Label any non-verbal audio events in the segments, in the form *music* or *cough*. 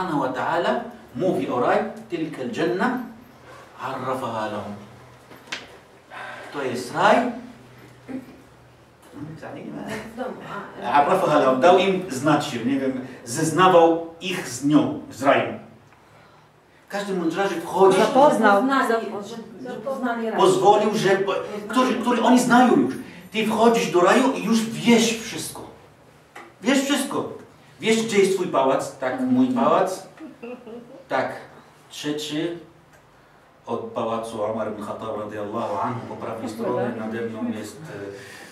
subhanahu wa ta'ala mówi o raj, tilka al-janna arrafaha lahum. To jest raj. W domu. a, Arrafaha lahum. Dał im znać się, nie wiem, zeznawał ich z nią, z rajem. Każdy mądrzarzy wchodzi, Zapoznał. Pozwolił, że, który, który oni znają już. Ty wchodzisz do raju i już wiesz wszystko. Wiesz wszystko. Wiesz, gdzie jest twój pałac? Tak, mój pałac. Tak, trzeci od pałacu Omar ibn Khattab radiallahu anhu po prawej stronie nade mną jest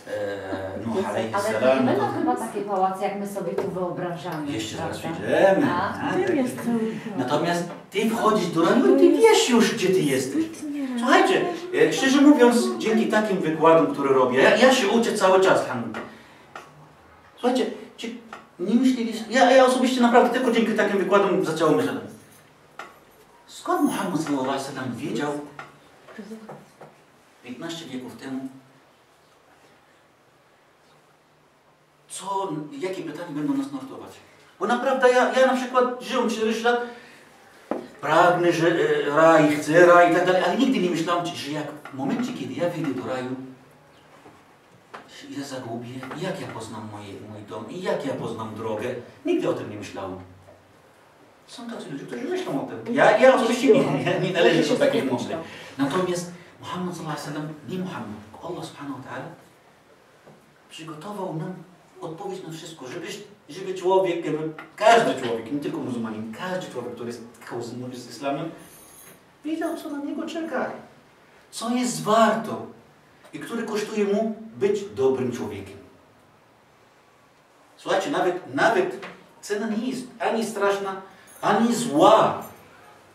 e, e, Nuh alayhi Ale to nie salam. będą chyba takie pałace, jak my sobie tu wyobrażamy. Jeszcze? A, Tym tak. Natomiast ty wchodzisz do raju i ty wiesz już, gdzie ty jesteś. Słuchajcie, e, szczerze mówiąc, dzięki takim wykładom, które robię, ja, się uczę cały czas handlu. Słuchajcie, ci, nie myśleliście, ja, ja osobiście naprawdę tylko dzięki takim wykładom zacząłem myśleć. Skąd Muhammad sallallahu alaihi wiedział 15 wieków temu, co, jakie pytania będą nas nurtować? Bo naprawdę ja, ja na przykład żyłem 40 lat, pragnę, że e, raj, chcę raj i tak dalej, ale nigdy nie myślałem, że jak w momencie, kiedy ja wyjdę do raju, ja zagubię, jak ja poznam moje, mój dom i jak ja poznam drogę. Nigdy o tym nie myślałem. Są tacy ludzie, którzy myślą o tym. Ja, ja osobiście nie, ja nie należę do takich myśli. Natomiast Muhammad sallallahu alaihi wasallam, nie Muhammad, Allah subhanahu wa ta'ala przygotował nam odpowiedź na wszystko, żeby, żeby człowiek, jakby każdy człowiek, nie tylko muzułmanin, każdy człowiek, który spotkał z, z islamem, wiedział, co na niego czeka, co jest warto i który kosztuje mu być dobrym człowiekiem. Słuchajcie, nawet, nawet cena nie jest ani straszna, ani zła.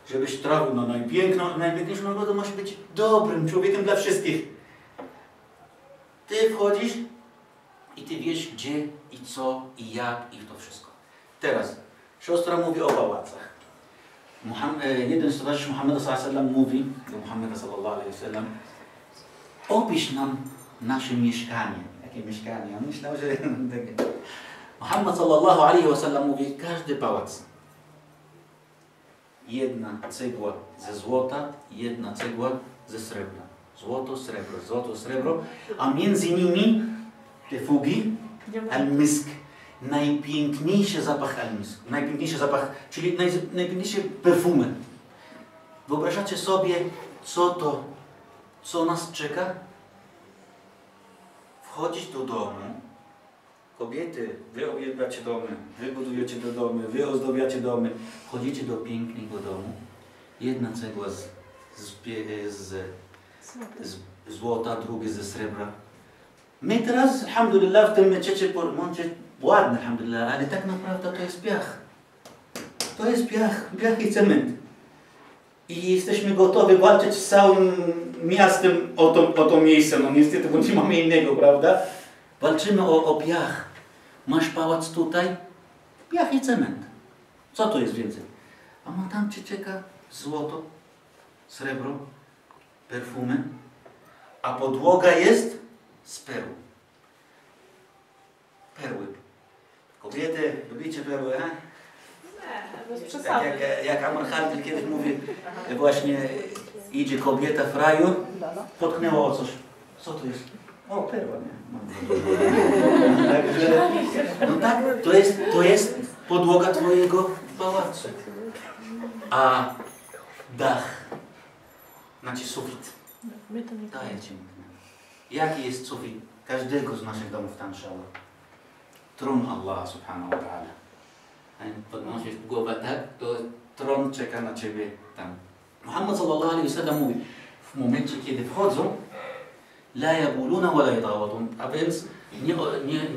Żebyś trafił na najpiękną, najpiękniejszą nagrodę, masz być dobrym człowiekiem dla wszystkich. Ty wchodzisz i ty wiesz gdzie i co i jak i to wszystko. Teraz, siostra mówi o pałacach. Muhammad, e, jeden z towarzyszy Muhammada mówi do Muhammada sallallahu alaihi wasallam opisz nam nasze mieszkanie. Jakie mieszkanie? On myślał, że... *laughs* Muhammad sallallahu alaihi wasallam mówi każdy pałac. Jedna cegła ze złota, jedna cegła ze srebra. Złoto, srebro, złoto, srebro, a między nimi te fugi al-misk. Najpiękniejszy zapach al-misk. Najpiękniejszy zapach, czyli naj, najpiękniejsze perfumy. Wyobrażacie sobie, co to, co nas czeka? Wchodzić do domu, kobiety, wy obiedlacie domy, wy budujecie do domy, wy ozdobiacie domy, wchodzicie do pięknego domu. Jedna cegła z, z, z, z złota, drugie ze srebra. My teraz, alhamdulillah, w tym meczecie po remoncie ładny, alhamdulillah, ale tak naprawdę to jest piach. To jest piach, piach i cement. I jesteśmy gotowi walczyć z całym miastem o to, o to miejsce. No niestety, bo nie mamy innego, prawda? Walczymy o, o piach. Masz pałac tutaj, piach i cement. Co to jest więcej? A ma tam cię czeka złoto, srebro, perfumy, a podłoga jest z perł. Perły. Kobiety, lubicie perły, he? Tak jak, jak Amar Khandil kiedyś mówi, właśnie idzie kobieta w raju, potknęła o coś. Co to jest? O, perła, nie? No. Także, no tak, to jest, to jest podłoga twojego pałacu. A dach, znaczy sufit, daje ci Jaki jest sufit każdego z naszych domów tam szała? Tron Allah subhanahu wa ta'ala. Podnosisz głowę tak, to tron czeka na ciebie tam. Muhammad sallallahu alaihi wasallam mówi, w momencie kiedy wchodzą, la yabuluna wa la yatawatun, a więc nie,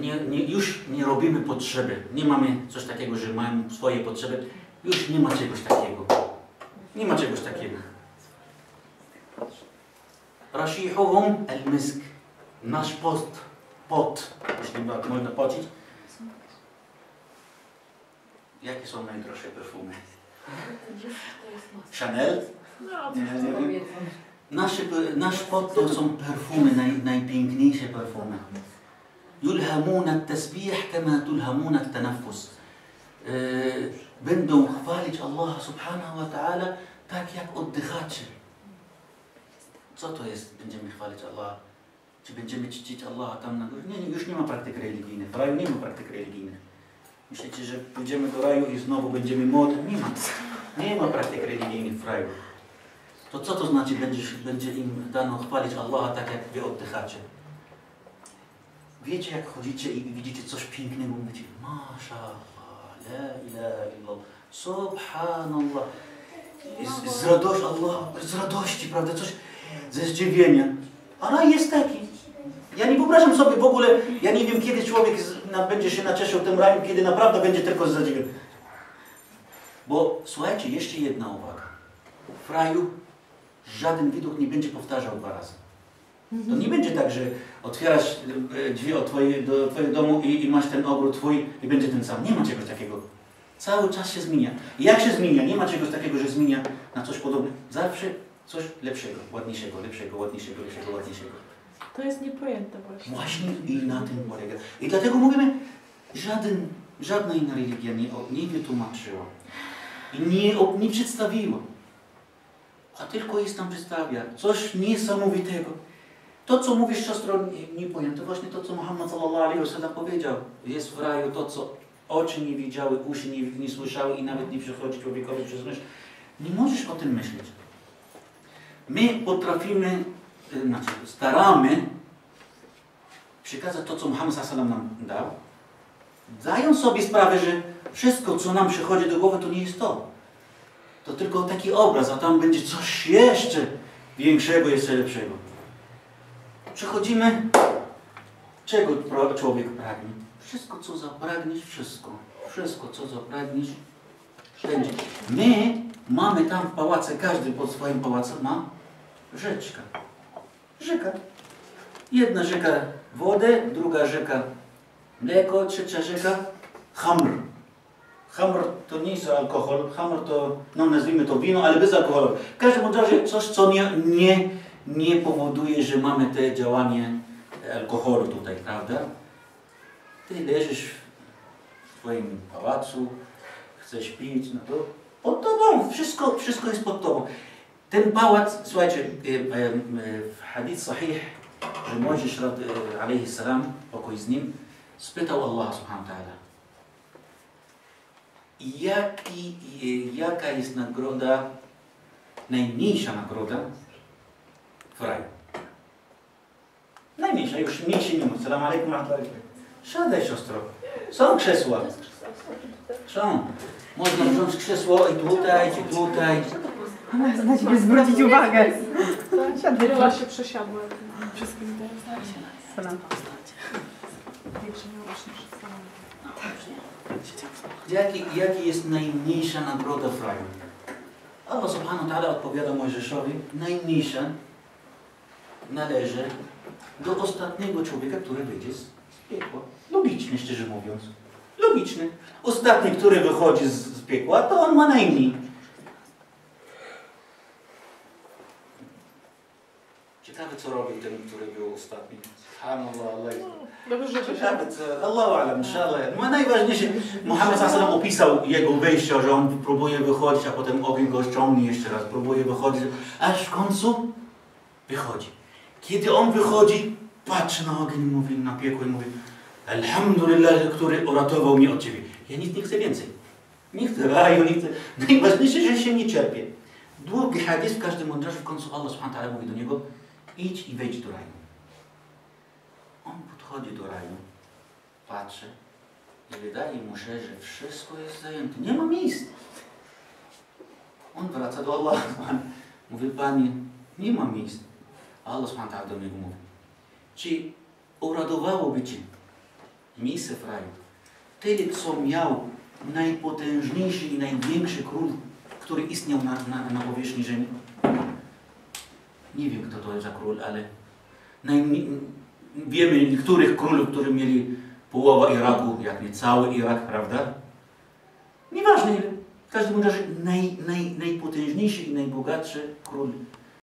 nie, nie, już nie robimy potrzeby. Nie mamy coś takiego, że mają swoje potrzeby. Już nie ma czegoś takiego. Nie ma czegoś takiego. Rashihuhum al-misk. Nasz post, pot, jeśli można pocić. Jakie są najdroższe perfumy? Chanel? No, Nie, nie wiem. Nasze, nasz pot to są perfumy, naj, najpiękniejsze perfumy. يلهمون التسبيح كما تلهمون التنفس. Będą chwalić Allaha subhanahu wa ta'ala tak jak oddychacze. Co to jest? Będziemy chwalić Allaha. Czy będziemy czcić Allaha tam na górze? Nie, nie, już nie ma praktyk religijnych. W raju nie ma praktyk religijnych. Myślicie, że pójdziemy do raju i znowu będziemy modni? Nie ma. Nie ma praktyk religijnych w raju. To co to znaczy, będzie, będzie im dano chwalić Allaha tak jak wy oddychacie? Wiecie, jak chodzicie i widzicie coś pięknego, mówicie Masha Allah, la ilaha illallah, subhanallah. Z, z radości, Allah, z radości, prawda, coś ze zdziwienia. A raj jest taki. Ja nie wyobrażam sobie w ogóle, ja nie wiem, kiedy człowiek z, będzie się nacieszył tym rajem, kiedy naprawdę będzie tylko zadziwiony. Bo słuchajcie, jeszcze jedna uwaga. W raju żaden widok nie będzie powtarzał dwa razy. To nie będzie tak, że otwierasz e, drzwi od twoje, do Twojego domu i, i masz ten ogród Twój i będzie ten sam. Nie ma czegoś takiego. Cały czas się zmienia. I jak się zmienia? Nie ma czegoś takiego, że zmienia na coś podobnego. Zawsze coś lepszego, ładniejszego, lepszego, ładniejszego, lepszego, ładniejszego. To jest niepojęte właśnie. Właśnie i na tym polega. I dlatego mówimy, żaden, żadna inna religia nie, nie wytłumaczyła i nie, nie przedstawiła, a tylko jest nam przedstawia coś niesamowitego. To, co mówisz, siostro, nie, nie powiem, to właśnie to, co Muhammad sallallahu alaihi powiedział. Jest w raju to, co oczy nie widziały, uszy nie, nie słyszały i nawet nie przychodzi człowiekowi przez myśl. Nie możesz o tym myśleć. My potrafimy, znaczy staramy przekazać to, co Muhammad sallallahu nam dał, zając sobie sprawę, że wszystko, co nam przychodzi do głowy, to nie jest to. To tylko taki obraz, a tam będzie coś jeszcze większego, jeszcze lepszego. Przechodzimy, czego człowiek pragnie. Wszystko, co zapragniesz, wszystko. Wszystko, co zapragniesz, wszędzie. My mamy tam w pałace, każdy pod swoim pałacem ma rzeczkę. Rzeka. Jedna rzeka wodę, druga rzeka mleko, trzecia rzeka hamr. Hamr to nie jest alkohol, hamr to, no nazwijmy to wino, ale bez alkoholu. W każdym razie coś, co nie, nie, nie powoduje, że mamy te działanie alkoholu tutaj, prawda? Ty leżysz w swoim pałacu, chcesz pić, no to pod tobą, wszystko, wszystko jest pod tobą. Ten pałac, słuchajcie, e, e, e, w hadith sahih, że Mojżesz, alaihi salam, pokój z nim, spytał Allah subhanahu wa ta'ala, jaki, jaka jest nagroda, najmniejsza nagroda w raju? Najmniejsza, już mniejszy nie ma. Salam alaikum. Siadaj siostro, są krzesła. Są. Można wziąć krzesło i tutaj, i tutaj. Na ciebie zwrócić uwagę. Była się przesiadła. Salam. Jaki, jaki jest najmniejsza nagroda w raju? Allah subhanahu wa ta'ala odpowiada Mojżeszowi, najmniejsza należy do ostatniego człowieka, który wyjdzie z piekła. Logicznie, szczerze mówiąc. Logiczny. Ostatni, który wychodzi z, z piekła, to on ma najmniej. Ciekawe, co robił ten, który był ostatni. Subhanallah, Allah. Dobrze, że się Ciekawe, co... Allahu alam, inshallah. No najważniejsze, Muhammad sallam opisał jego wyjście, że on próbuje wychodzić, a potem ogień go ściągnie jeszcze raz, próbuje wychodzić, aż w końcu wychodzi. Kiedy on wychodzi, patrzy na ogień, mówi na piekło i mówi Alhamdulillah, który uratował mnie od Ciebie. Ja nic nie chcę więcej. Nie chcę *laughs* raju, nie chcę... Najważniejsze, że się nie cierpię. Długi hadis w każdym mądrze w końcu Allah subhanahu wa ta'ala mówi do niego idź i wejdź do raju. On podchodzi do raju, patrzy i wydaje mu się, że wszystko jest zajęte. Nie ma miejsc. On wraca do Allah. Mówi, Panie, nie ma miejsc. Allah subhanahu ta'ala do niego mówi, czy uradowałoby Cię miejsce w raju tyle, co miał najpotężniejszy i największy król, który istniał na, na, na powierzchni ziemi? Nie wiem, kto to jest za król, ale wiemy niektórych królów, którzy mieli połowę Iraku, jak nie cały Irak, prawda? Nieważne ile. W każdym razie naj, naj, najpotężniejszy i najbogatszy król